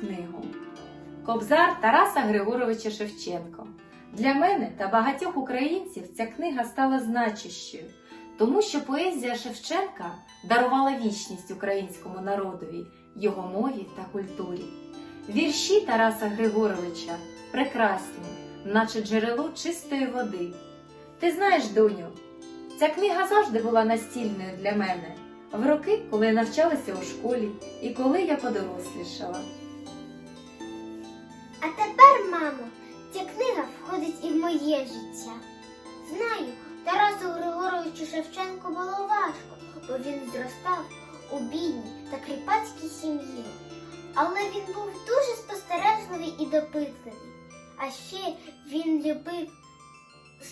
книгу. Кобзар Тараса Григоровича Шевченко. Для мене та багатьох українців ця книга стала значущою, тому що поезія Шевченка дарувала вічність українському народові, його мові та культурі. Вірші Тараса Григоровича прекрасні, наче джерело чистої води. Ти знаєш, доню, ця книга завжди була настільною для мене в роки, коли я навчалася у школі і коли я подорослішала. Мамо, ця книга входить і в моє життя. Знаю, Тарасу Григоровичу Шевченку було важко, бо він зростав у бідній та кріпацькій сім'ї. Але він був дуже спостережливий і допитливий. А ще він любив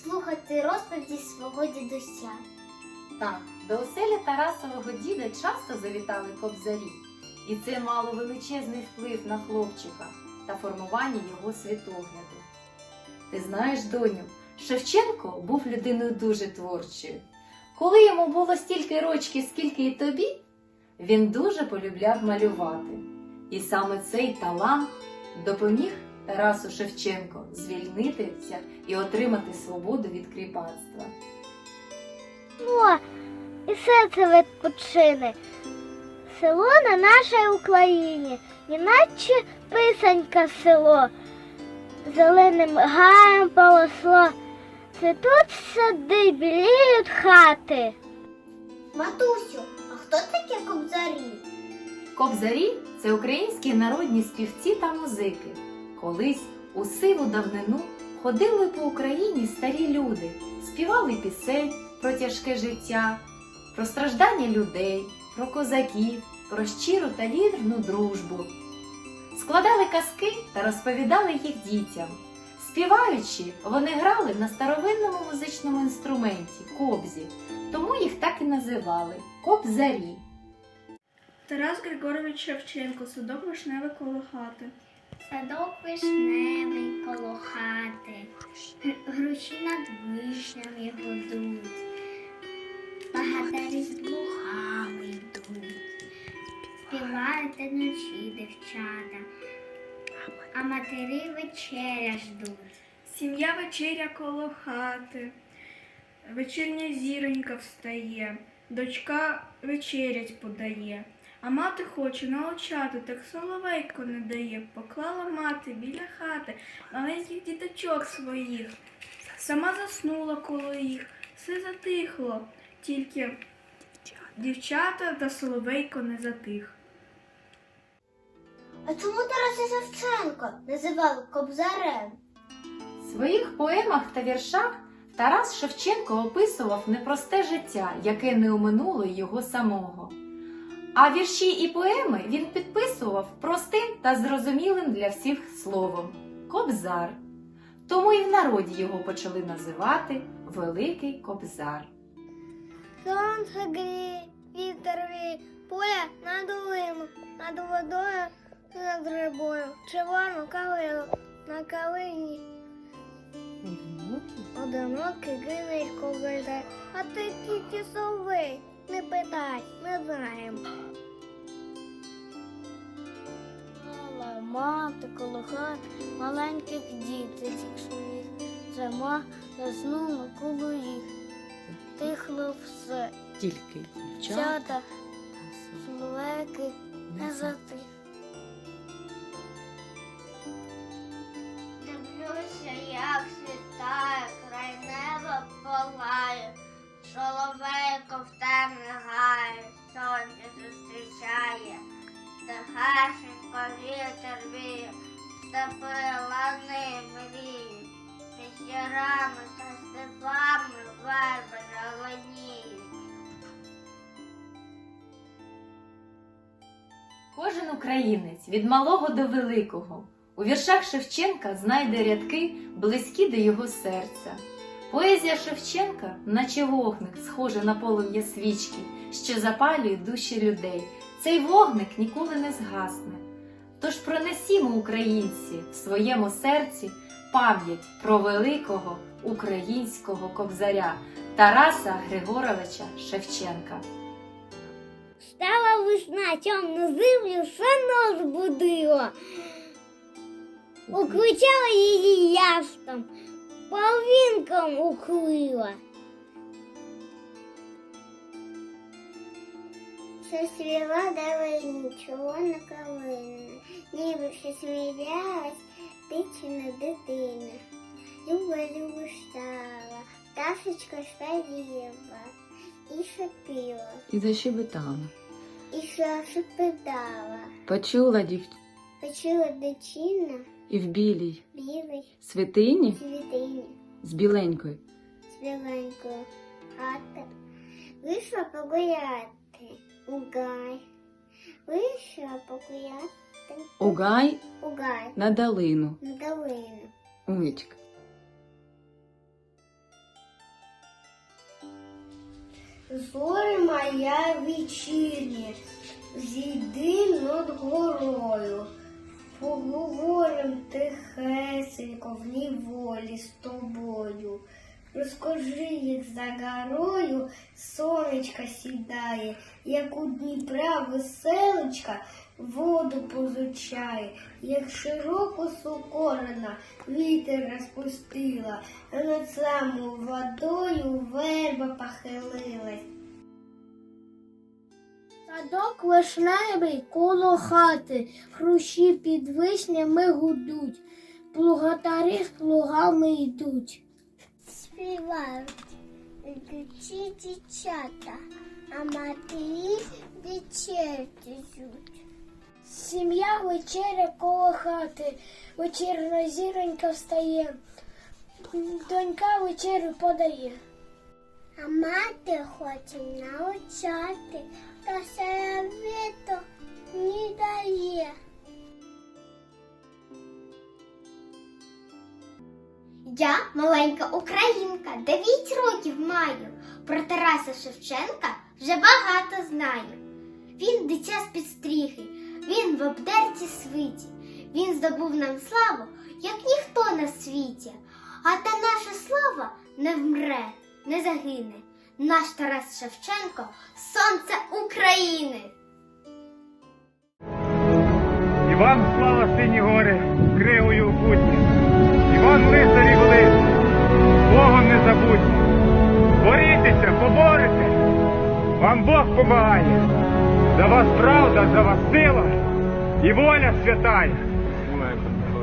слухати розповіді свого дідуся. Так, до оселі Тарасового діда часто завітали кобзарі, і це мало величезний вплив на хлопчика та формування його світогляду. Ти знаєш, доню, Шевченко був людиною дуже творчою. Коли йому було стільки рочків, скільки і тобі, він дуже полюбляв малювати. І саме цей талант допоміг Тарасу Шевченко звільнитися і отримати свободу від кріпацтва. О, і серце відпочине. Село на нашій Україні, іначе писанька село. Зеленим гаєм полосло. Це тут сади, біліють хати. Матусю, а хто таке кобзарі? Кобзарі це українські народні співці та музики. Колись у сиву давнину ходили по Україні старі люди, співали пісень про тяжке життя, про страждання людей, про козаків, про щиру та вірну дружбу. Складали казки та розповідали їх дітям. Співаючи, вони грали на старовинному музичному інструменті кобзі, тому їх так і називали кобзарі. Тарас Григорович Шевченко, садок вишневий коло хати. Садок вишневий коло хати, груші над вишнями гудуть, багатері з лугами йдуть, співають ночі дівчата, а матері вечеря ждуть. Сім'я вечеря коло хати. Вечірня зіронька встає, дочка вечерять подає. А мати хоче научати, так соловейко не дає. Поклала мати біля хати маленьких діточок своїх. Сама заснула коло їх, все затихло, тільки дівчата та соловейко не затих. А чому Тараса Шевченко називали кобзарем? В своїх поемах та віршах Тарас Шевченко описував непросте життя, яке не оминуло його самого. А вірші і поеми він підписував простим та зрозумілим для всіх словом Кобзар. Тому і в народі його почали називати Великий Кобзар. Сонце гріє, вітер віє, поля на долину, над водою, над рибою, червону калину, на калині. Одинокий? Гинить ковиде, а ти тільки сови, не питай, не знаємо. Мала мати коло хат маленьких діточок своїх, зима заснула коло їх, тихло все. Тільки дівчата Чата, чоловіки не затих. Соловейко в темне гає, сонце зустрічає, Тихесенько вітер віє, степи лани мріють, між ярами та степами верби зеленіють. Кожен українець від малого до великого у віршах Шевченка знайде рядки, близькі до його серця. Поезія Шевченка, наче вогник, схожа на полум'я свічки, що запалює душі людей. Цей вогник ніколи не згасне. Тож пронесімо, українці, в своєму серці пам'ять про великого українського кобзаря Тараса Григоровича Шевченка. Стала весна, темну землю сано збудила. Уквичала її ястом, полвінком укрила. Сосвіла далині, червона калина, ніби ще сміялась дичина дитина. Люба люба стала, пташечка шпаріла і шипіла, І защебетала. і шепетала. Почула дів... Почула дичина І в білій білий святині світині з біленькою. з біленькою хати. Вийшла погуляти у гай. Вийшла погуляти Угай у гай на долину. на долину. Умничка. Зорі моя вечірня, зійди над горою, поговорим тихесенько в ніволі з тобою. Розкажи їх за горою, сонечка сідає, як у Дніпра веселочка воду позучає, як широко сукорена вітер розпустила, а над самою водою верба похилилась. Садок вишневий коло хати, хрущі під вишнями гудуть, плугатарі з плугами йдуть. Співають ідучі дівчата, а матері вечерять. Сім'я вечеря коло хати, вечірна зіронька встає, донька вечерю подає. А мати хоче навчати, та совету не дає. Я маленька українка, 9 років маю. Про Тараса Шевченка вже багато знаю. Він дитя з підстріги, він в обдерті свиті. Він здобув нам славу, як ніхто на світі. А та наша слава не вмре, не загине. Наш Тарас Шевченко сонце України. Іван слава сині гори, кривою у путні. Іван лицарі великі, Богом не забудьте. Борітеся, поборете. Вам Бог помагає. За вас правда, за вас сила і воля святая.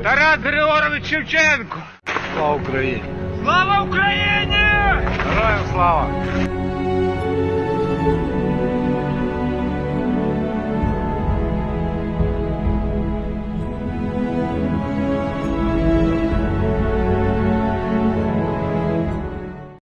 Тарас Григорович Шевченко. Слава Україні! Слава Україні! Героям слава!